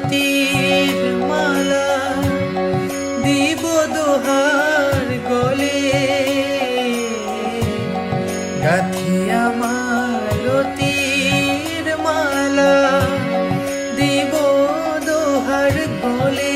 মালতীর মালা দিব দোহার গলে। গাথিয়া মালতীর মালা দিব দোহার গলে।